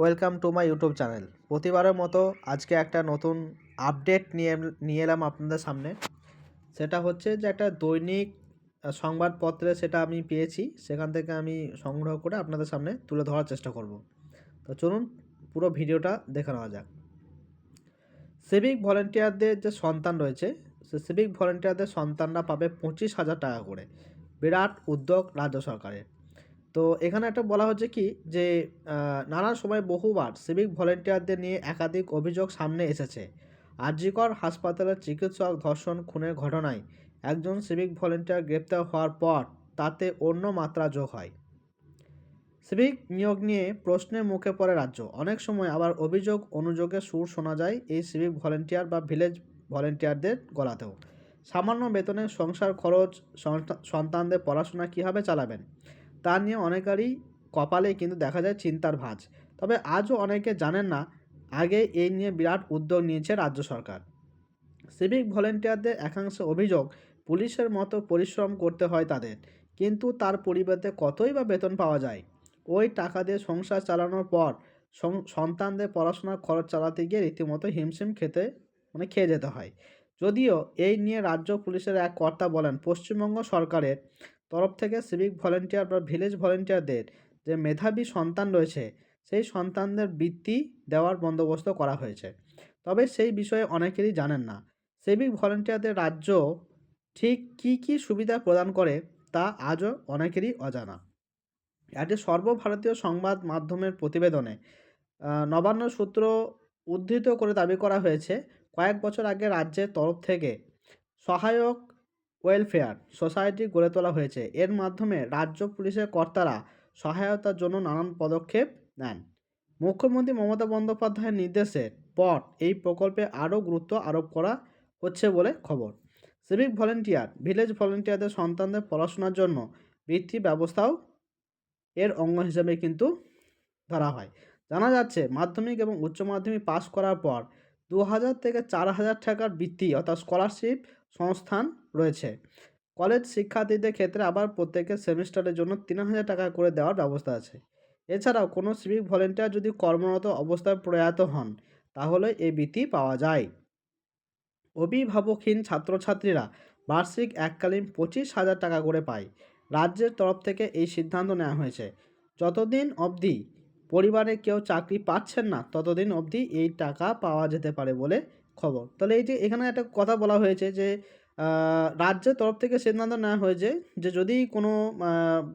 Welcome to my YouTube channel. প্রতিবারের মতো আজকে একটা নতুন আপডেট নিয়ে নিয়ে এলাম আপনাদের সামনে। সেটা হচ্ছে যে একটা দৈনিক সংবাদপত্রে সেটা আমি পেয়েছি, সেখান থেকে আমি সংগ্রহ করে আপনাদের সামনে তুলে ধরার চেষ্টা করব। তো চলুন পুরো ভিডিওটা দেখে নেওয়া যাক। সিভিক ভলেন্টিয়ারদের যে সন্তান রয়েছে, সে সিভিক ভলেন্টিয়ারদের সন্তানরা পাবে পঁচিশ হাজার টাকা করে। বিরাট উদ্যোগ রাজ্য সরকারের। তো এখানে একটা বলা হচ্ছে কি যে নানা সময় বহুবার সিভিক ভলেন্টিয়ারদের নিয়ে একাধিক অভিযোগ সামনে এসেছে। আরজিকর হাসপাতালের চিকিৎসক ধর্ষণ, খুনের ঘটনায় একজন সিভিক ভলেন্টিয়ার গ্রেপ্তার হওয়ার পর তাতে অন্য মাত্রা যোগ হয়। সিভিক নিয়োগ নিয়ে প্রশ্নের মুখে পড়ে রাজ্য। অনেক সময় আবার অভিযোগ অনুযোগে সুর শোনা যায় এই সিভিক ভলেন্টিয়ার বা ভিলেজ ভলেন্টিয়ারদের গলাতেও। সামান্য বেতনে সংসার খরচ সন্তানদের পড়াশোনা কীভাবে চালাবেন? তা নিয়ে অনেকেরই কপালে কিন্তু দেখা যায় চিন্তার ভাঁজ। তবে আজও অনেকে জানেন না, আগে এই নিয়ে বিরাট উদ্যোগ নিয়েছে রাজ্য সরকার। সিভিক ভলেন্টিয়ারদের একাংশ অভিযোগ, পুলিশের মতো পরিশ্রম করতে হয় তাদের, কিন্তু তার পরিবর্তে কতই বা বেতন পাওয়া যায়? ওই টাকা দিয়ে সংসার চালানোর পর সন্তানদের পড়াশোনার খরচ চালাতে গিয়ে রীতিমতো হিমশিম খেতে মানে খেয়ে যেতে হয়। যদিও এই নিয়ে রাজ্য পুলিশের এক কর্তা বলেন, পশ্চিমবঙ্গ সরকারের তরফ থেকে সিভিক ভলেন্টিয়ার বা ভিলেজ ভলেন্টিয়ারদের যে মেধাবী সন্তান রয়েছে, সেই সন্তানদের বৃত্তি দেওয়ার বন্দোবস্ত করা হয়েছে। তবে সেই বিষয়ে অনেকেরই জানেন না। সিভিক ভলেন্টিয়ারদের রাজ্য ঠিক কী কী সুবিধা প্রদান করে, তা আজও অনেকেরই অজানা। একটি সর্বভারতীয় সংবাদ মাধ্যমের প্রতিবেদনে নবান্ন সূত্র উদ্ধৃত করে দাবি করা হয়েছে, কয়েক বছর আগে রাজ্যের তরফ থেকে সহায়ক ওয়েলফেয়ার সোসাইটি গড়ে তোলা হয়েছে। এর মাধ্যমে রাজ্য পুলিশের কর্তারা সহায়তার জন্য নানান পদক্ষেপ নেন। মুখ্যমন্ত্রী মমতা বন্দ্যোপাধ্যায়ের নির্দেশের পর এই প্রকল্পে আরও গুরুত্ব আরোপ করা হচ্ছে বলে খবর। সিভিক ভলেন্টিয়ার, ভিলেজ ভলেন্টিয়ারদের সন্তানদের পড়াশোনার জন্য বৃত্তি ব্যবস্থাও এর অঙ্গ হিসেবে কিন্তু ধরা হয়। জানা যাচ্ছে, মাধ্যমিক এবং উচ্চ মাধ্যমিক পাশ করার পর দু হাজার থেকে চার হাজার টাকার বৃত্তি অর্থাৎ স্কলারশিপ সংস্থান রয়েছে। কলেজ শিক্ষার্থীদের ক্ষেত্রে আবার প্রত্যেকের সেমিস্টারের জন্য তিন হাজার টাকা করে দেওয়ার ব্যবস্থা আছে। এছাড়াও কোনো সিভিক ভলেন্টিয়ার যদি কর্মরত অবস্থায় প্রয়াত হন, তাহলে এই বৃত্তি পাওয়া যায়। অভিভাবকহীন ছাত্রছাত্রীরা বার্ষিক এককালীন পঁচিশ হাজার টাকা করে পায়। রাজ্যের তরফ থেকে এই সিদ্ধান্ত নেওয়া হয়েছে। যতদিন অবধি পরিবারে কেউ চাকরি পাচ্ছেন না, ততদিন অবধি এই টাকা পাওয়া যেতে পারে বলে খবর। তাহলে এই যে এখানে একটা কথা বলা হয়েছে যে রাজ্যের তরফ থেকে সিদ্ধান্ত নেওয়া হয়েছে যে যদি কোনো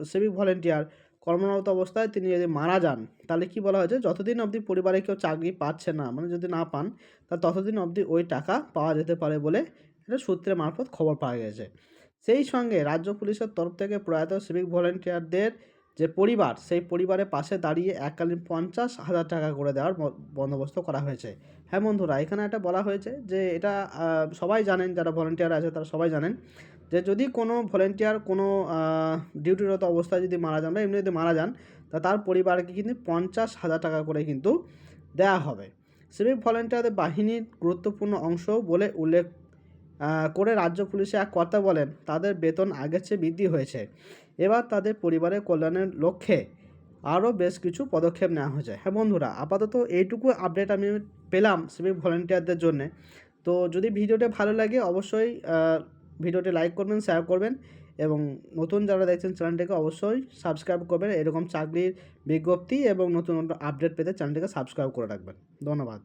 সিভিক ভলেন্টিয়ার কর্মরত অবস্থায় তিনি যদি মারা যান, তাহলে কি বলা হয়েছে? যতদিন অবধি পরিবারে কেউ চাকরি পাচ্ছে না মানে যদি না পান, তা ততদিন অবধি ওই টাকা পাওয়া যেতে পারে বলে এটা সূত্রের মারফত খবর পাওয়া গেছে। সেই সঙ্গে রাজ্য পুলিশের তরফ থেকে প্রয়াত সিভিক ভলেন্টিয়ারদের যে পরিবার, সেই পরিবারের পাশে দাঁড়িয়ে এককালীন পঞ্চাশ হাজার টাকা করে দেওয়ার বন্দোবস্ত করা হয়েছে। হ্যাঁ বন্ধুরা, এখানে একটা বলা হয়েছে যে এটা সবাই জানেন, যারা ভলেন্টিয়ার আছে তারা সবাই জানেন যে যদি কোনো ভলেন্টিয়ার কোনো ডিউটিরত অবস্থায় যদি মারা যান বা এমনি যদি মারা যান, তা তার পরিবারকে কিন্তু পঞ্চাশ হাজার টাকা করে কিন্তু দেওয়া হবে। সিভিক ভলেন্টিয়ারদের বাহিনীর গুরুত্বপূর্ণ অংশ বলে উল্লেখ করে রাজ্য পুলিশে এক কর্তা বলেন, তাদের বেতন আগের চেয়ে বৃদ্ধি হয়েছে। এবার তাদের পরিবারের কল্যাণের লক্ষ্যে আরও বেশ কিছু পদক্ষেপ নেওয়া হয়েছে। হ্যাঁ বন্ধুরা, আপাতত এইটুকু আপডেট আমি পেলাম সিভিক ভলেন্টিয়ারদের জন্যে। তো যদি ভিডিওটা ভালো লাগে অবশ্যই ভিডিওটি লাইক করবেন শেয়ার করবেন এবং নতুন যারা দেখছেন চ্যানেলটিকে অবশ্যই সাবস্ক্রাইব করবেন। এরকম চাকরির বিজ্ঞপ্তি এবং নতুন নতুন আপডেট পেতে চ্যানেলটিকে সাবস্ক্রাইব করে রাখবেন। ধন্যবাদ।